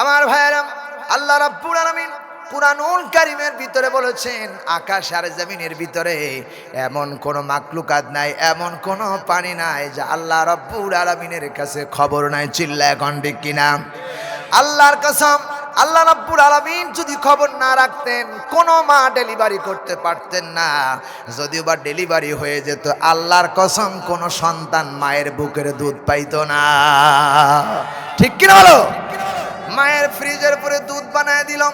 আমার ভাইয়েরাম আল্লাহ রাব্বুল আলামিন কুরআনুল কারিমের ভিতরে বলেছেন, আকাশ আর জমিনের ভিতরে এমন কোন মাকলুকাত নাই, এমন কোন পানি নাই যা আল্লাহ রাব্বুল আলামিনের কাছে খবর নাই চিল্লা এখন ঠিক কিনা? আল্লাহর কসম, আল্লাহ রাব্বুল আলামিন যদি খবর না রাখতেন, কোনো মা ডেলিভারি করতে পারতেন না। যদিও বা ডেলিভারি হয়ে যেত, আল্লাহর কসম, কোনো সন্তান মায়ের বুকের দুধ পাইতো না। ঠিক কিনা বলো? মায়ের ফ্রিজের উপরে দুধ বানায় দিলাম।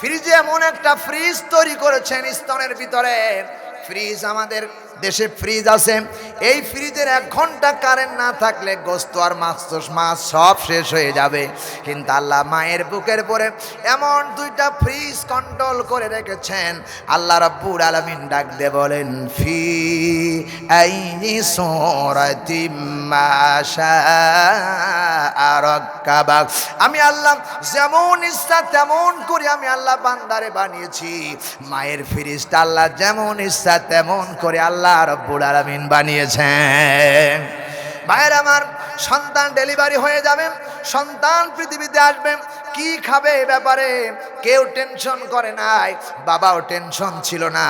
ফ্রিজে এমন একটা ফ্রিজ তৈরি করেছেন স্তনের ভিতরে। ফ্রিজ আমাদের দেশে ফ্রিজ আছে। এই ফ্রিজের এক ঘণ্টা কারেন্ট না থাকলে গোস্ত আর মাছ মাছ সব শেষ হয়ে যাবে। কিন্তু আল্লাহ মায়ের বুকের পরে এমন দুইটা ফ্রিজ কন্ট্রোল করে রেখেছেন। আল্লাহ রাব্বুল আলামিন ডাক দিয়ে বলেন, ফি আইনি শাআ আমি আল্লাহ যেমন ইচ্ছা তেমন করে আমি আল্লাহ বান্দারে বানিয়েছি। মায়ের ফিরিস্তা আল্লাহ যেমন ইচ্ছা তেমন করে আল্লাহ রব্বুল আলামিন বানিয়েছেন। ভাইয়ের আমার, সন্তান ডেলিভারি হয়ে যাবে, সন্তান পৃথিবীতে আসবে, কি খাবে এ ব্যাপারে কেউ টেনশন করে নাই। বাবাও টেনশন ছিল না,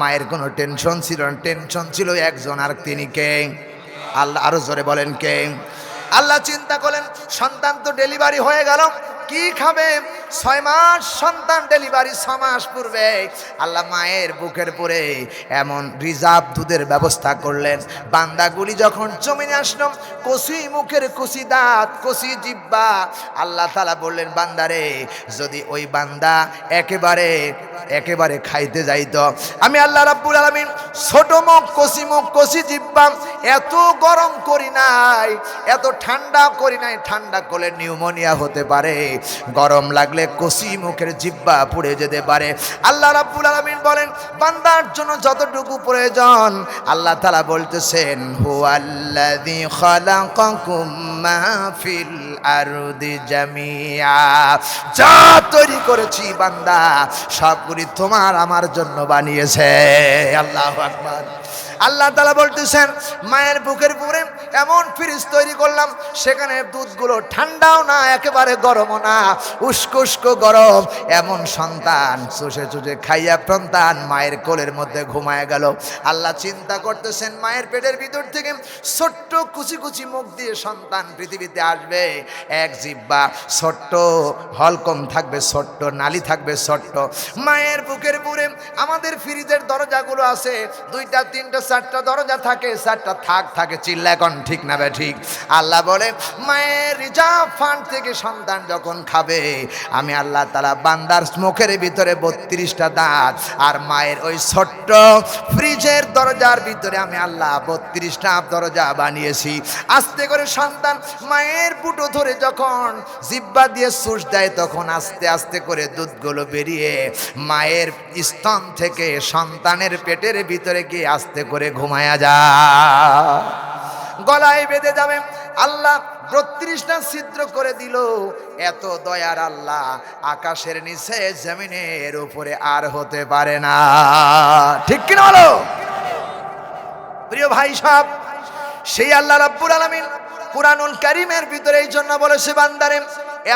মায়ের কোনো টেনশন ছিল না, টেনশন ছিল একজন আর তিনি কে? আল্লাহ আরও জোরে বলেন কে? আল্লাহ চিন্তা করলেন, সন্তান তো ডেলিভারি হয়ে গেল, কি খাবে? ছয় মাস সন্তান ডেলিভারি ছ মাস পূর্বে। আল্লাহ মায়ের বুকের পরে এমন রিজার্ভ দুধের ব্যবস্থা করলেন। বান্দাগুলি যখন জমিনে আসলো কষি মুখের কষি দাঁত কষি জিব্বা, আল্লাহ তালা বললেন, বান্দারে, যদি ওই বান্দা একেবারে একেবারে খাইতে যাইত, আমি আল্লাহ রাব্বুল আলামিন ছোট মুখ কষি মুখ কষি জিব্বা এত গরম করি নাই, এত ঠান্ডা করি নাই, ঠান্ডা করলে নিউমোনিয়া হতে পারে, গরম লাগলে কষি মুখের জিব্বা পুড়ে যেতে পারে। আল্লাহ রাব্বুল আলামিন বলেন, বান্দার জন্য যতটুকু প্রয়োজন, আল্লাহ তাআলা বলতেছেন, হুয়াল্লাযী খালাকাকুম মা ফিল আরদি জামিয়া যা তৈরি করেছি বান্দা, সবগুলি তোমার আমার জন্য বানিয়েছে। আল্লাহু আকবার। আল্লাহ তালা বলতেছেন, মায়ের বুকের পুরে এমন ফ্রিজ তৈরি করলাম, সেখানে দুধগুলো ঠান্ডাও না, একেবারে গরমও না উস্কো উস্কো গরম। এমন সন্তান, চুষে চুষে খাইয়া সন্তান মায়ের কোলের মধ্যে ঘুমায় গেল। আল্লাহ চিন্তা করতেছেন, মায়ের পেটের ভিতর থেকে ছোট্ট কুচি কুচি মুখ দিয়ে সন্তান পৃথিবীতে আসবে। এক জিব্বা ছোট্ট, হলকম থাকবে ছোট্ট, নালি থাকবে ছোট্ট। মায়ের বুকের পুরে আমাদের ফ্রিজের দরজাগুলো আছে, দুইটা, তিনটা চারটা দরজা থাকে, চারটা থাক থাকে চিল্লা এখন ঠিক না ঠিক? আল্লাহ বলে, মায়ের রিজার্ভ ফান্ড থেকে সন্তান যখন খাবে, আমি আল্লাহ তালা বান্দার মুখের ভিতরে বত্রিশটা দাঁত, আর মায়ের ওই ছোট্ট ফ্রিজের দরজার ভিতরে আমি আল্লাহ বত্রিশটা দরজা বানিয়েছি। আস্তে করে সন্তান মায়ের বুটো ধরে যখন জিব্বা দিয়ে সুস দেয়, তখন আস্তে আস্তে করে দুধগুলো বেরিয়ে মায়ের স্তন থেকে সন্তানের পেটের ভিতরে গিয়ে আস্তে করে ঘুমায়া যা। গলায় বেঁধে যাবে। আল্লাহ বত্রিশটা ছিদ্র করে দিল। এত দয়ার আল্লাহ আকাশের নিচে জমিনের উপরে আর হতে পারে না। ঠিক কিনা বলো? প্রিয় ভাই সব সেই আল্লাহ রাব্বুল আলামিন কুরআনুল কারীমের ভিতরে এই জন্য বলেছে, বান্দারে,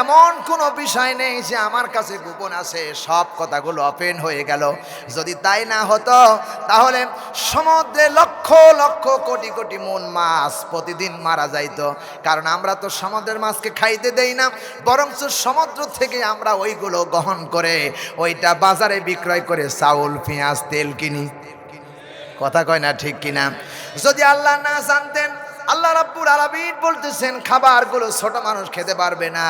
এমন কোনো বিষয় নেই যে আমার কাছে গোপন আছে। সব কথাগুলো ওপেন হয়ে গেল। যদি তাই না হতো, তাহলে সমুদ্রে লক্ষ লক্ষ কোটি কোটি মন মাছ প্রতিদিন মারা যাইতো। কারণ আমরা তো সমুদ্রের মাছকে খাইতে দেই না, বরঞ্চ সমুদ্র থেকে আমরা ওইগুলো গ্রহণ করে ওইটা বাজারে বিক্রয় করে চাউল, পেঁয়াজ, তেল কিনি। কথা কয় না ঠিক কিনা? যদি আল্লাহ না জানতেন আল্লাহ রাব্বুল আলামিন বলতেছেন, খাবারগুলো ছোট মানুষ খেতে পারবে না।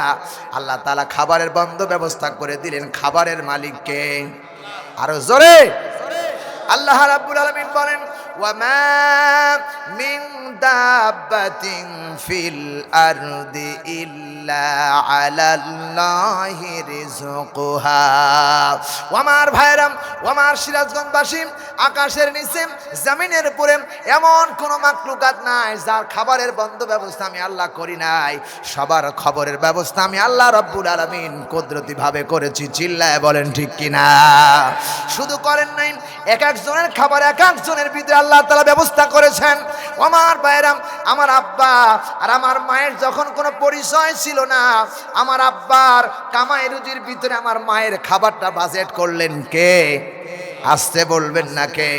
আল্লাহ তালা খাবারের বন্ধ ব্যবস্থা করে দিলেন খাবারের মালিককে। আরও জোরে। আল্লাহ রাব্বুল আলামিন বলেন ওয়ামার ভাইরাম ওয়ামার সিরাজগঞ্জবাসী, আকাশের নিচে, জমিনের উপরে এমন কোন মাকলুকাত নাই যার খাবারের বন্ধ ব্যবস্থা আমি আল্লাহ করি নাই। সবার খবরের ব্যবস্থা আমি আল্লাহ রব্বুল আলমিন কুদরতি ভাবে করেছি, চিল্লায় বলেন ঠিক কিনা? শুধু করেন নাই, এক একজনের খাবার এক একজনের ভিতরে আল্লাহ তালা ব্যবস্থা করেছেন। আমার ভাইরাম আমার আব্বা আর আমার মায়ের যখন কোনো পরিচয় ছিল না, আমার আব্বার কামাই রুজির ভিতরে আমার মায়ের খাবারটা বাজেট করলেন কে? আসতে বলবেন না কে?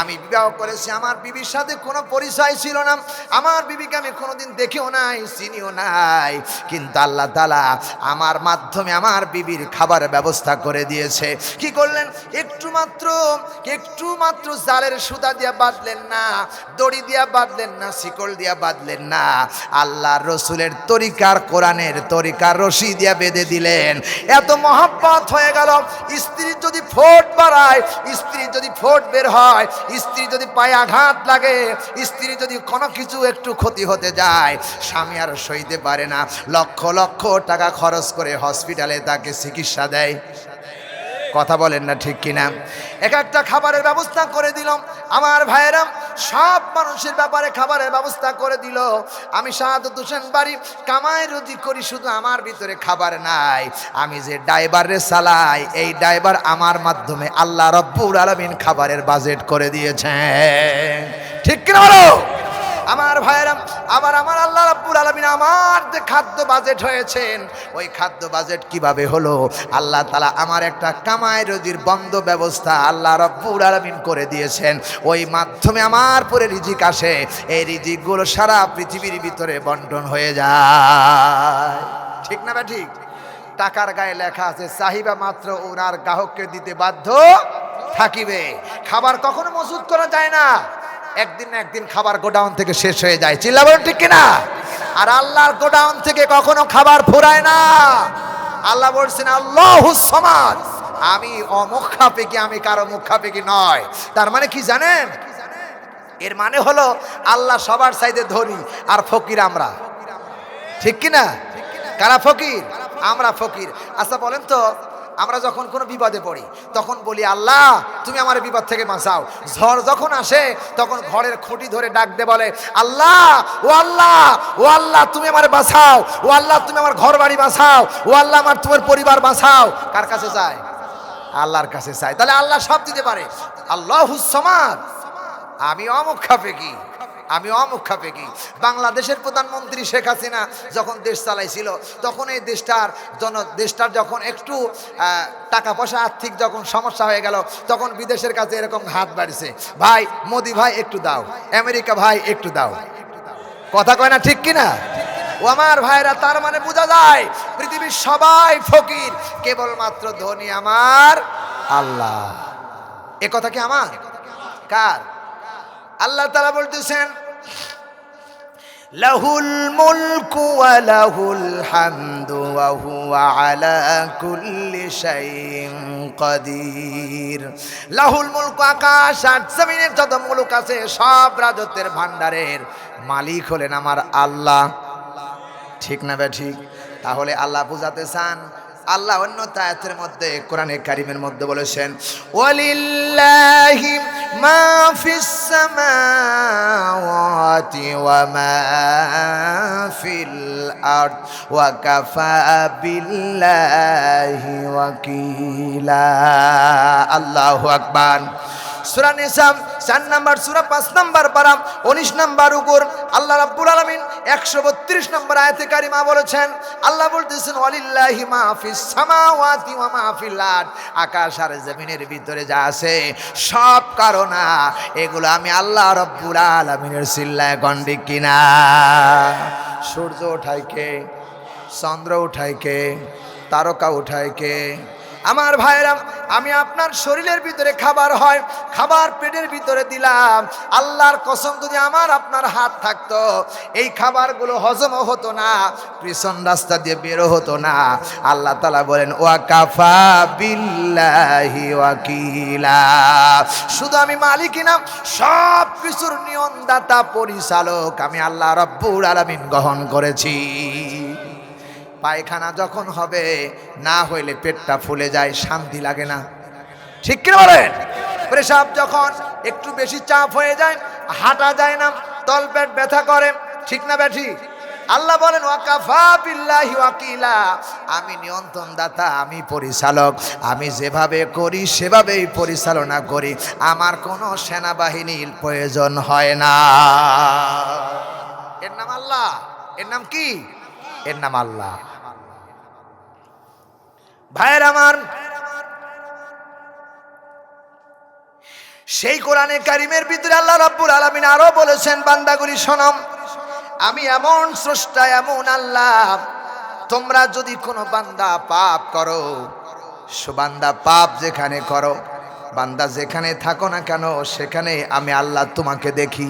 আমি বিবাহ করেছি, আমার বিবির সাথে কোনো পরিচয় ছিল না। আমার বিবিকে আমি কোনোদিন দেখেও নাই, চিনিও নাই। কিন্তু আল্লাহ তালা আমার মাধ্যমে আমার বিবির খাবার ব্যবস্থা করে দিয়েছে। কি করলেন? একটু মাত্র একটু মাত্র জালের সুতা দিয়া বাঁধলেন না, দড়ি দিয়া বাঁধলেন না, শিকল দিয়া বাঁধলেন না। আল্লাহ রসুলের তরিকার, কোরআনের তরিকার রশি দিয়া বেঁধে দিলেন। এত মহাব্বত হয়ে গেল স্ত্রীর যদি ফোট বাড়ায় স্ত্রীর যদি ফোট বের হয় স্ত্রী যদি পায়ে আঘাত লাগে, স্ত্রী যদি কোনো কিছু একটু ক্ষতি হতে যায়, স্বামী আর সইতে পারে না। লক্ষ লক্ষ টাকা খরচ করে হসপিটালে তাকে চিকিৎসা দেয়। কথা বলেন না ঠিক কিনা। এক একটা খাবারের ব্যবস্থা করে দিলাম আমার ভাইয়েরা, সব মানুষের ব্যাপারে খাবারের ব্যবস্থা করে দিল। আমি শাহাদত দূষণ বাড়ি কামাই রুজি করি, শুধু আমার ভিতরে খাবার নাই। আমি যে ড্রাইভারে চালাই এই ড্রাইভার আমার মাধ্যমে আল্লাহ রব্বুর আলমিন খাবারের বাজেট করে দিয়েছে ঠিক কিনা বলো? আমার ভাইয়েরা আবার আমার আল্লাহ রাব্বুল আলামিন আমার যে খাদ্য বাজেট হয়েছেন, ওই খাদ্য বাজেট কীভাবে হলো? আল্লাহ তালা আমার একটা কামাই রোজির বন্ধ ব্যবস্থা আল্লাহ রাব্বুল আলামিন করে দিয়েছেন। ওই মাধ্যমে আমার পরে রিজিক আসে, এই রিজিকগুলো সারা পৃথিবীর ভিতরে বন্টন হয়ে যায়। ঠিক না বা ঠিক? টাকার গায়ে লেখা আছে চাহিবা মাত্র ওনার গ্রাহককে দিতে বাধ্য থাকিবে। খাবার কখনো মজুত করা যায় না। একদিন না একদিন খাবার গোডাউন থেকে শেষ হয়ে যায়। চিল্লা বলেন ঠিক কিনা? আর আল্লাহর গোডাউন থেকে কখনো খাবার ফুরায় না। আল্লাহ বলছেন, আল্লাহ সমাজ আমি অমুখাপেকি আমি কারও মুখাপেকি নয়। তার মানে কি জানেন? এর মানে হলো, আল্লাহ সবার সাইডে ধনী আর ফকির আমরা। ঠিক কিনা? কারা ফকির? আমরা ফকির। আচ্ছা বলেন তো আমরা যখন কোনো বিপদে পড়ি, তখন বলি, আল্লাহ, তুমি আমার বিপদ থেকে বাঁচাও। ঝড় যখন আসে, তখন ঘরের খুঁটি ধরে ডাক দে বলে, আল্লাহ, ও আল্লাহ ও আল্লাহ, তুমি আমার বাঁচাও। ও আল্লাহ, তুমি আমার ঘর বাড়ি বাঁচাও। ও আল্লাহ, আমার তোমার পরিবার বাঁচাও। কার কাছে চায়? আল্লাহর কাছে চাই তাহলে আল্লাহ সব দিতে পারে। আল্লাহ হুসমাদ আমি অমুখাপেকি আমি অমুখাপেকি বাংলাদেশের প্রধানমন্ত্রী শেখ হাসিনা যখন দেশ চালাইছিল, তখন এই দেশটার জন, দেশটার যখন একটু টাকা পয়সা আর্থিক যখন সমস্যা হয়ে গেল, তখন বিদেশের কাছে এরকম হাত বাড়িছে। ভাই, মোদি ভাই, একটু দাও। আমেরিকা ভাই, একটু দাও। কথা কয় না ঠিক কিনা? ও আমার ভাইরা, তার মানে বোঝা যায়, পৃথিবীর সবাই ফকির, কেবলমাত্র ধনী আমার আল্লাহ। এ কথা কি আমার? কার? আল্লাহ তারা বলতেছেন, লাহুল মুলকু ওয়া লাহুল হামদু ওয়া হুয়া আলা কুল্লি লাহুল মুলকু আকাশ আর জমিনের যত মুলুক আছে সব রাজত্বের ভান্ডারের মালিক হলেন আমার আল্লাহ। ঠিক না বে ঠিক? তাহলে আল্লাহ বুঝাতে চান আল্লাহ অন্য তায়াতের মধ্যে কোরআনে কারিমের মধ্যে বলেছেন ওয়ালিল্লাহি কাফা বিল্লাহি ওয়াকিলা। সূরা নিসাম, চার নাম্বার সুরা, পাঁচ নাম্বার পারা, উনিশ নাম্বার উপর আল্লাহ রাব্বুল আলামিন একশো বত্রিশ নম্বর আয়াতে কারিমা বলেছেন, আল্লাহ বলতেছেন, ওয়ালিল্লাহি মা ফিস সামাওয়াতি ওয়া মা ফিল আরদ। আকাশ আর জমিনের ভিতরে যা আছে, সব কারণা, এগুলো আমি আল্লাহ রব্বুল আলামিনের সিল্লায় গন্ডি কিনা। সূর্য উঠায় কে? চন্দ্র উঠায় কে? তারকা উঠায় কে? আমার ভাইরা আমি আপনার শরীরের ভিতরে খাবার হয়, খাবার পেটের ভিতরে দিলাম। আল্লাহর কসম, যদি আমার আপনার হাত থাকতো, এই খাবারগুলো হজমও হতো না, পিছন রাস্তা দিয়ে বেরো হতো না। আল্লাহ তালা বলেন ওয়া কাফা বিল্লাহি ওয়াকিলা। শুধু আমি মালিক না সব কিছুর নিয়মদাতা পরিচালক আমি আল্লাহ রব্বুর আলামিন গ্রহণ করেছি। পায়খানা যখন হবে, না হইলে পেটটা ফুলে যায়, শান্তি লাগে না। ঠিক কিনা বলেন? প্রেসাব যখন একটু বেশি চাপ হয়ে যায়, হাঁটা যায় না তলপেট ব্যথা করে, ঠিক না ব্যাঠি আল্লাহ বলেন আমি নিয়ন্ত্রণ দাতা আমি পরিচালক, আমি যেভাবে করি, সেভাবেই পরিচালনা করি। আমার কোনো সেনাবাহিনীর প্রয়োজন হয় না। এর নাম আল্লাহ। এর নাম কি? এর নাম আল্লাহ। ভাইয়ের আমার। সেই কোরআনে কারিমের ভিতরে আল্লাহ রাব্বুল আলামিন আরও বলেছেন বান্দাগুলি শোনম আমি এমন স্রষ্টা, এমন আল্লাহ, তোমরা যদি কোনো বান্দা পাপ করো, সুবান্দা পাপ যেখানে করো, বান্দা যেখানে থাকো না কেন, সেখানে আমি আল্লাহ তোমাকে দেখি।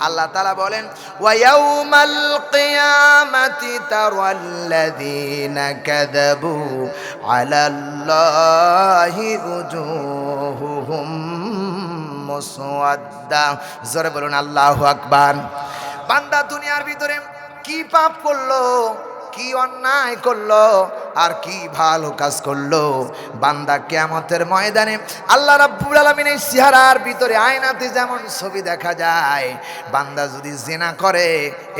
আল্লাহ তালা বলেন ওয়াউমাল কিয়ামাতি তারাল্লাযীনা কাযাবু আলাল্লাহি উজুহুহুম মুসওয়াদ্দা। জোরে বলুন, আল্লাহু আকবার। বান্দা দুনিয়ার ভিতরে কি পাপ করল? কি অন্যায় করল? আর কি ভালো কাজ করল? বান্দা কেমতের ময়দানে আল্লাহ রাব্বুল আলামিন এই চেহারার ভিতরে আয়নাতে যেমন ছবি দেখা যায়, বান্দা যদি জেনা করে,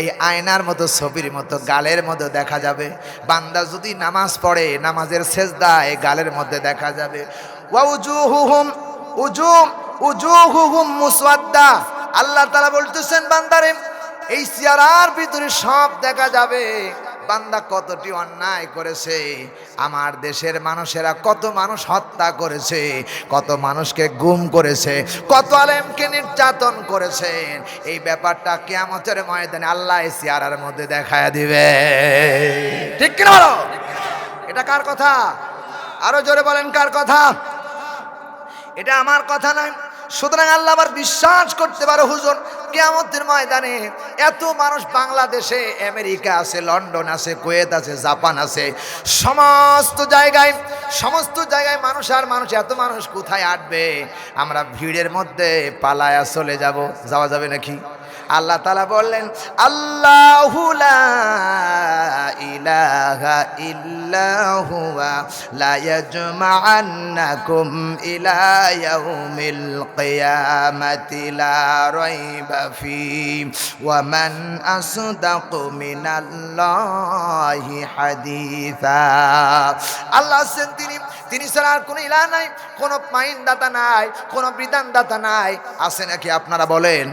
এই আয়নার মতো, ছবির মতো, গালের মতো দেখা যাবে। বান্দা যদি নামাজ পড়ে, নামাজের শেষ সেজদায় গালের মধ্যে দেখা যাবে। উজুম আল্লাহ তাআলা বলতেছেন, বান্দারে, এই চেহারার ভিতরে সব দেখা যাবে। বান্দা কতটি অন্যায় করেছে? আমার দেশের মানুষেরা কত মানুষ হত্যা করেছে, কত মানুষকে গুম করেছে, কত আলেমকে নির্যাতন করেছেন এই ব্যাপারটা কেয়ামতের ময়দানে আল্লাহ চেহারার মধ্যে দেখায় দিবে। ঠিক কিনা বলো? এটা কার কথা? আরও জোরে বলেন কার কথা? এটা আমার কথা নয়। সুতরাং আল্লাহ আবার বিশ্বাস করতে পারো, হুজুর কেয়ামতের ময়দানে এত মানুষ বাংলাদেশে, আমেরিকা আছে, লন্ডন আছে, কুয়েত আছে, জাপান আছে, সমস্ত জায়গায় সমস্ত জায়গায় মানুষ আর মানুষ, এত মানুষ কোথায় আটবে? আমরা ভিড়ের মধ্যে পালায়া চলে যাব। যাওয়া যাবে নাকি? আল্লাহ তালা বললেন, আল্লাহু ইলাহা ইল্লাহুয়া ইলা ফি ওয়া মান আসদাকু মিনাল্লাহি হাদিসা আল্লাহ আছেন তিনি। তিনি ছাড়া আর কোনো ইলা নাই, কোনো মাইন দাতা নাই, কোনো বিধান দাতা নাই। আছে নাকি আপনারা বলেন?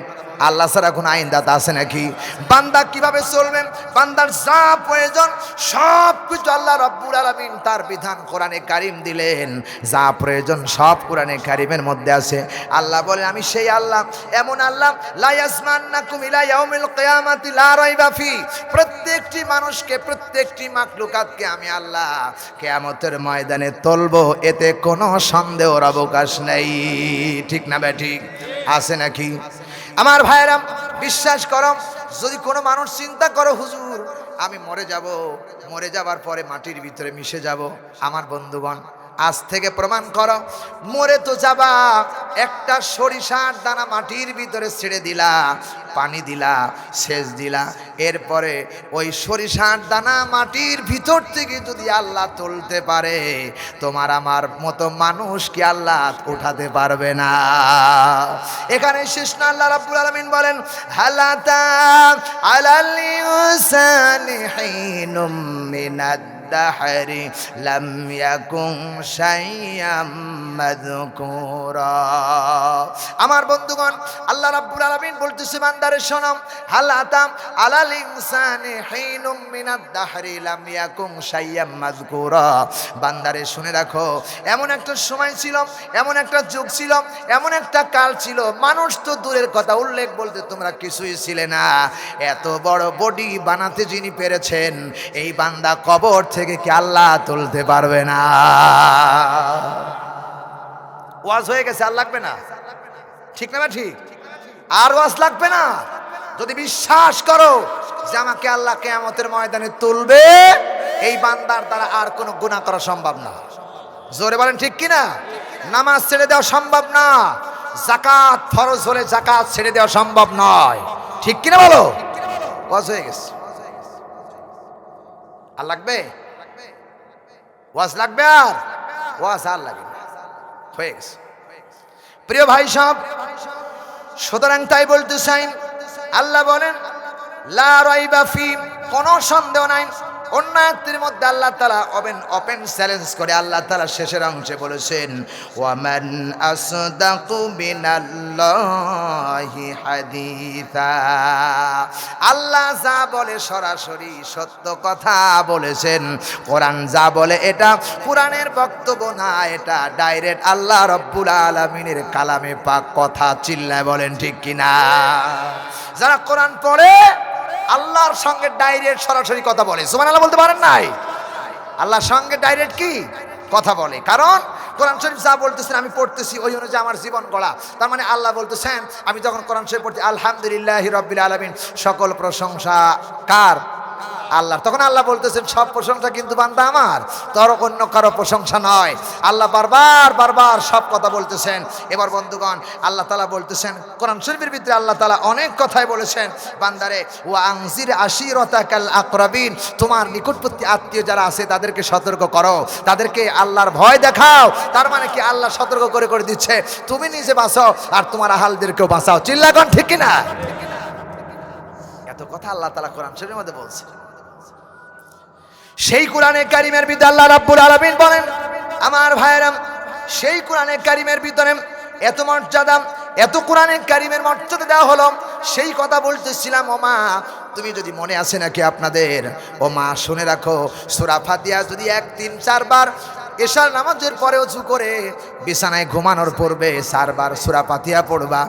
আল্লাহ ছাড়া কোনো আইনদাতা আছে নাকি? বান্দা কীভাবে চলবেন বান্দার যা প্রয়োজন সব কিছু আল্লাহ রব্বুল আলামিন তার বিধান কোরআনে কারিম দিলেন। যা প্রয়োজন সব কোরআনে কারিমের মধ্যে আছে। আল্লাহ বলেন, আমি সেই আল্লাহ, এমন আল্লাহ, লা ইয়াসমান্নাকুম ইলা ইয়াউমিল কিয়ামাতি, লা রাইবা ফি। প্রত্যেকটি মানুষকে, প্রত্যেকটি মাকলুকাতকে আমি আল্লাহ কিয়ামতের ময়দানে তুলবো, এতে কোনো সন্দেহর অবকাশ নেই। ঠিক না ব্যাঠিক আছে নাকি? আমার ভাইয়েরা, বিশ্বাস করম যদি কোনো মানুষ চিন্তা করো, হুজুর, আমি মরে যাব। মরে যাবার পরে মাটির ভিতরে মিশে যাব। আমার বন্ধুগণ আজ থেকে প্রমাণ করো। মরে তো যাবা, একটা সরিষার দানা মাটির ভিতরে ছেড়ে দিলা, পানি দিলা, সেচ দিলা। এরপরে ওই সরিষার দানা মাটির ভিতর থেকে যদি আল্লাহ তুলতে পারে, তোমার আমার মতো মানুষ কি আল্লাহ উঠাতে পারবে না? এখানে শেষ না, আল্লাহ রাব্বুল আলামিন বলেন, হালাতা আলাল ইনসানি মিনাদ الدحر لم يكن شيئا مذكورا আমার বন্ধুগণ আল্লাহ রাব্বুল আলামিন বলতেছে বান্দারে শোনাম হালাতাম আলাল ইনসানি হিনুম মিনাদ দাহরি লাম ইয়াকুম শাইয়াম মাযকুরা বান্দারে শুনে রাখো এমন একটা সময় ছিল এমন একটা যুগ ছিল এমন একটা কাল ছিল মানুষ তো দূরের কথা উল্লেখ বলতে তোমরা কিছুই ছিলে না এত বড় বডি বানাতে যিনি পেরেছেন এই বান্দা কবর থেকে কি আল্লাহ তুলতে পারবে না? ওয়াজ হয়ে গেছে, আর লাগবে না? ঠিক না ঠিক? আর ওয়াজ লাগবে না? যদি বিশ্বাস করো যে আমাকে আল্লাহ কেয়ামতের ময়দানে তুলবে, এই বান্দার দ্বারা আর কোনো গুণা করা সম্ভব না। জোরে বলেন, ঠিক কি না নামাজ ছেড়ে দেওয়া সম্ভব না। জাকাত ফরজ হলে জাকাত ছেড়ে দেওয়া সম্ভব নয়। ঠিক কিনা বলো? ওয়াজ হয়ে গেছে। আর লাগবে? ওয়াজ লাগবে আর? ওয়াজ আর লাগে। হয়ে গেছে। প্রিয় ভাই সব সুতরাং তাই বলতে চাই, আল্লাহ বলেন, লা রাইবা ফি, কোনো সন্দেহ নাই। অন্য মধ্যে আল্লাহ তালা ওপেন ওপেন চ্যালেঞ্জ করে আল্লাহ তালা শেষের অংশে বলেছেন, ওয়ামান আল্লাহ যা বলে সরাসরি সত্য কথা বলেছেন। কোরআন যা বলে এটা কোরআনের বক্তব্য না, এটা ডাইরেক্ট আল্লাহ রব্বুল আলমিনের কালামে পাক কথা চিল্লায় বলেন ঠিক কিনা? যারা কোরআন পড়ে আল্লাহর সঙ্গে ডাইরেক্ট সরাসরি কথা বলে। সুমান আল্লাহ বলতে পারেন নাই? আল্লাহর সঙ্গে ডাইরেক্ট কি? কথা বলে। কারণ কোরআন শরীফ যা বলতেছেন আমি পড়তেছি ওই অনুযায়ী আমার জীবন গড়া। তার মানে আল্লাহ বলতেছেন, আমি যখন কোরআন শরীফ পড়ছি আলহামদুলিল্লাহ রব্বিল আলমিন, সকল প্রশংসা কার? আল্লাহ। তখন আল্লাহ বলতেছেন, সব প্রশংসা কিন্তু বান্দা আমার তোর অন্য কারও প্রশংসা নয়। আল্লাহ বারবার বারবার সব কথা বলতেছেন। এবার বন্ধুগণ, আল্লাহ তালা বলতেছেন, কোরআন শরীফের ভিতরে আল্লাহ তালা অনেক কথাই বলেছেন, বান্দারে ও আংজির আশিরতা কাল আকরাবিন তোমার নিকটবর্তী আত্মীয় যারা আছে, তাদেরকে সতর্ক করো। তাদেরকে আল্লাহর ভয় দেখাও। তার মানে কি আল্লাহ সতর্ক করে করে দিচ্ছে, তুমি নিজে বাঁচাও, আর তোমার আহালদেরকেও বাঁচাও। চিল্লাগন ঠিক কিনা? এত কথা আল্লাহ তালা কোরআন শরীফের মধ্যে বলছে। সেই কোরআনে কারিমের ভিতরে আল্লাহ রাব্বুল আলামিন বলেন, আমার ভাইয়েরাম সেই কোরআনে কারিমের ভিতরে এত মর্যাদা, এত কোরআনে কারিমের মর্যাদা দেওয়া হলো, সেই কথা বলতেছিলাম ও মা তুমি যদি মনে আছে নাকি আপনাদের? ও মা শুনে রাখো, সুরা ফাতিয়া যদি এক, তিন চারবার এশার নামাজের পরে উঁচু করে বিছানায় ঘুমানোর পূর্বে চারবার সুরা পাতিয়া পড়বা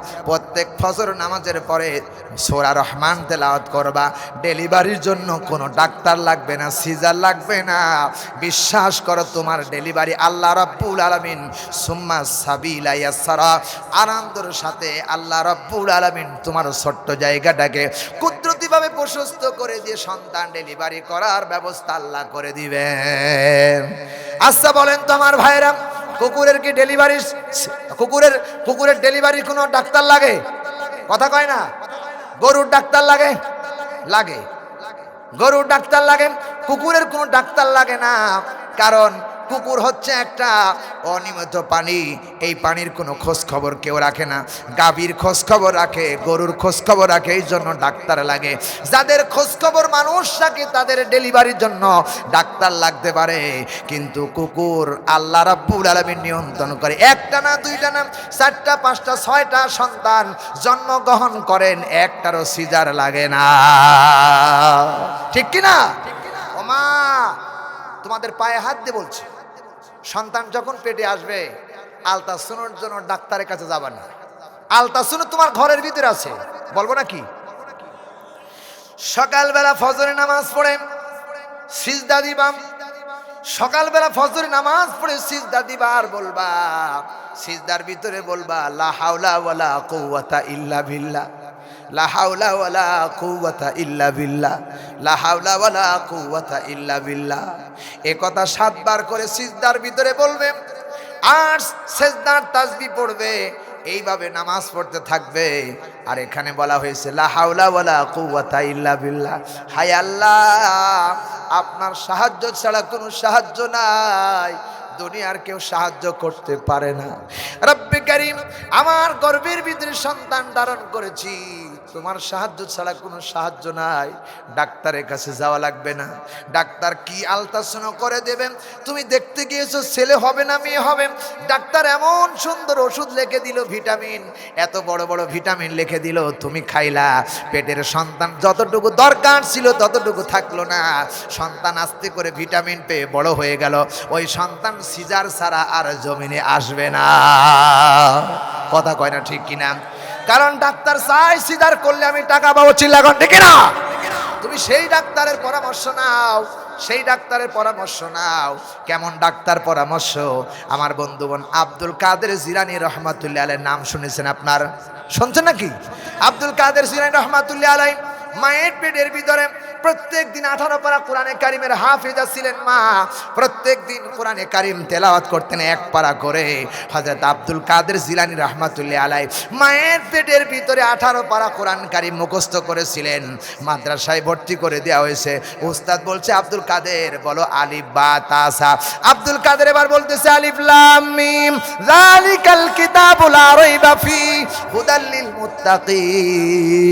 প্রত্যেক ফজর নামাজের পরে সোরা রহমান তেলাওয়াত করবা। ডেলিভারির জন্য কোনো ডাক্তার লাগবে না, সিজার লাগবে না। বিশ্বাস করো তোমার ডেলিভারি আল্লাহ রাব্বুল আলামিন, সুম্মা সাবিলা ইয়াসরা। আনন্দের সাথে আল্লাহ রাব্বুল আলামিন তোমার ছোট্ট জায়গাটাকে কুদরতিভাবে প্রশস্ত করে দিয়ে সন্তান ডেলিভারি করার ব্যবস্থা আল্লাহ করে দিবেন। আচ্ছা বলেন তো আমার ভাইরা কুকুরের কি ডেলিভারি কুকুরের কুকুরের ডেলিভারি কোনো ডাক্তার লাগে? কথা কয় না? গরুর ডাক্তার লাগে? লাগে। গরুর ডাক্তার লাগে। কুকুরের কোনো ডাক্তার লাগে না। কারণ কুকুর হচ্ছে একটা অনিয়মিত পানি এই পানির কোনো খোঁজ খবর কেউ রাখে না। গাভীর খোঁজ খবর রাখে, গরুর খোঁজ খবর রাখে, এই জন্য ডাক্তার লাগে। যাদের খোঁজ খবর মানুষ রাখে, তাদের ডেলিভারির জন্য ডাক্তার লাগতে পারে। কিন্তু কুকুর আল্লাহ রাব্বুল আলামিন নিয়ন্ত্রণ করে। একটা না, দুইটা না, চারটা, পাঁচটা, ছয়টা সন্তান জন্মগ্রহণ করেন, একটারও সিজার লাগে না। ঠিক কি না ওমা তোমাদের পায়ে হাত দিয়ে বলছে, সন্তান যখন পেটে আসবে আলতা আলতাসুনোর জন্য ডাক্তারের কাছে যাবে না। আলতা আলতাসুনো তোমার ঘরের ভিতরে আছে, বলব না কি সকালবেলা ফজরে নামাজ পড়ে, সিজদা দিবাম সকালবেলা ফজরে নামাজ পড়ে সিজদা দিবা আর বলবা, সিজদার ভিতরে বলবা, লা হাওলা ওয়ালা কুওয়াতা ইল্লা বিল্লাহ। ইল্লা বিল্লাহ। লা হাওলা ওয়ালা কুওয়াতা ইল্লা বিল্লাহ। এ কথা সাতবার করে ভিতরে আর পড়বে, এইভাবে নামাজ পড়তে থাকবে। আর এখানে বলা হয়েছে হায় আল্লাহ, আপনার সাহায্য ছাড়া কোনো সাহায্য নাই। দুনিয়ার কেউ সাহায্য করতে পারে না। রব্বে কারিম, আমার গর্বের ভিতরে সন্তান ধারণ করেছি। তোমার সাহায্য ছাড়া কোনো সাহায্য নাই। ডাক্তারের কাছে যাওয়া লাগবে না। ডাক্তার কি আলতাসন করে দেবেন তুমি দেখতে গিয়েছো, ছেলে হবে না, মেয়ে হবে। ডাক্তার এমন সুন্দর ওষুধ লিখে দিল, ভিটামিন। এত বড় বড় ভিটামিন লিখে দিল, তুমি খাইলা। পেটের সন্তান যতটুকু দরকার ছিল ততটুকু থাকল না। সন্তান আস্তে করে ভিটামিন পেয়ে বড় হয়ে গেল। ওই সন্তান সিজার ছাড়া আর জমিনে আসবে না। কথা কয় না ঠিক কিনা? কারণ ডাক্তার চাই সিদার করলে আমি টাকা পাবো চিল্লাগন, ঠিক না তুমি সেই ডাক্তারের পরামর্শ নাও, সেই ডাক্তারের পরামর্শ নাও। কেমন ডাক্তার পরামর্শ? আমার বন্ধুগণ আব্দুল কাদের জিরানি রহমাতুল্লাহ আলের নাম শুনেছেন আপনার? শুনছেন নাকি? আব্দুল কাদের জিরানি রহমাতুল্লাহ আলাই মায়ের পেটের ভিতরে প্রত্যেক দিন আঠারো পারা কোরআনে কারিমের হাফিজা ছিলেন মা। প্রত্যেক দিন কোরআনে কারিম তেলাওয়াত করতেন এক পারা করে। হজরত আব্দুল কাদের জিলানি রহমাতুল্লাহ আলাই মায়ের পেটের ভিতরে আঠারো পারা কোরআন কারিম মুখস্থ করেছিলেন। মাদ্রাসায় ভর্তি করে দেওয়া হয়েছে। উস্তাদ বলছে, আব্দুল কাদের? বলো, আলিফ বা তাসা আব্দুল কাদের এবার বলতেছে, আলিফ, লাম, মিম। যালিকাল কিতাবুল লা রাইবা ফি হুদাল লিল মুত্তাকিন।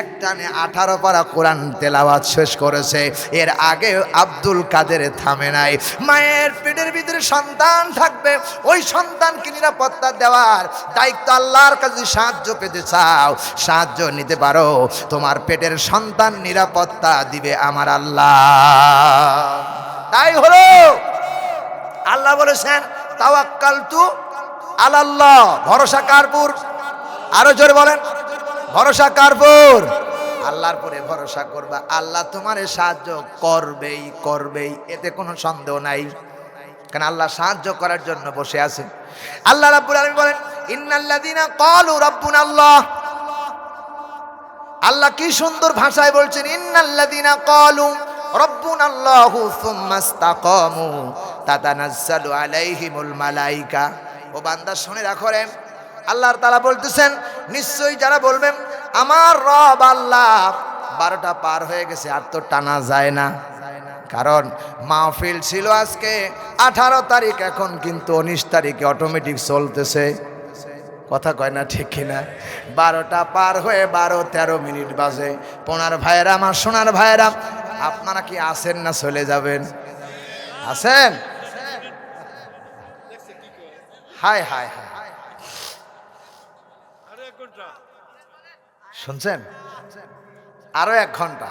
এক টানে আঠারো পারা কোরআন তেলাওয়াত শেষ করেছে। এর আগে আব্দুল কাদের থামে নাই। মায়ের পেটের ভিতরে সন্তান থাকবে। ওই সন্তানকে নিরাপত্তা দেওয়ার দায়িত্ব আল্লাহর কাছে সাহায্য পেতে চাও। সাহায্য নিতে পারো। তোমার পেটের সন্তান নিরাপত্তা দিবে আমার আল্লাহ। তাই হলো। আল্লাহ বলেছেন তাওয়াক্কাল তু আলাল্লাহ। ভরসা কারপুর আরও জোরে বলেন। ভরসা কারপুর আল্লাহর পরে ভরসা করবা। আল্লাহ তোমারে সাহায্য করবেই করবেই, এতে কোনো সন্দেহ নাই। কারণ আল্লাহ সাহায্য করার জন্য বসে আছে আল্লাহ রাব্বুল আলামিন বলেন, ইন্নাল্লাযীনা ক্বালু রাব্বুনাল্লাহ আল্লাহ। আল্লাহ কি সুন্দর ভাষায় বলছেন, ইন্নাল্লাযীনা ক্বালু সুম্মা ইসতাকামু। তাতানাজ্জালু আলাইহিমুল মালাইকা। ও বান্দা, শুনে রাখো রে। আল্লাহর তাআলা বলতেছেন, নিশ্চয়ই যারা বলবেন, আমার রব আল্লাহ। বারোটা পার হয়ে গেছে, আর তো টানা যায় না। কারণ মাহফিল ছিল আজকে, আঠারো তারিখ, এখন কিন্তু উনিশ তারিখে অটোমেটিক চলতেছে। কথা কয় না ঠিক কিনা? বারোটা পার হয়ে বারো, তেরো মিনিট বাজে। পোনার ভাইয়েরা, আমার সোনার ভাইয়েরা, আপনারা কি আসেন না চলে যাবেন? আছেন? হাই হাই হাই শুনছেন? আরও এক ঘণ্টা।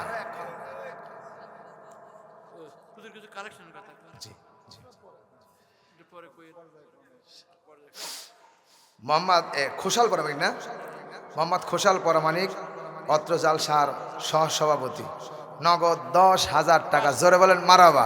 মোহাম্মদ এ, খোসাল পরামানিক না? মোহাম্মদ খোসাল পরামানিক জালসার সহ সভাপতি নগদ দশ হাজার টাকা। জোরে বলেন মারাবা।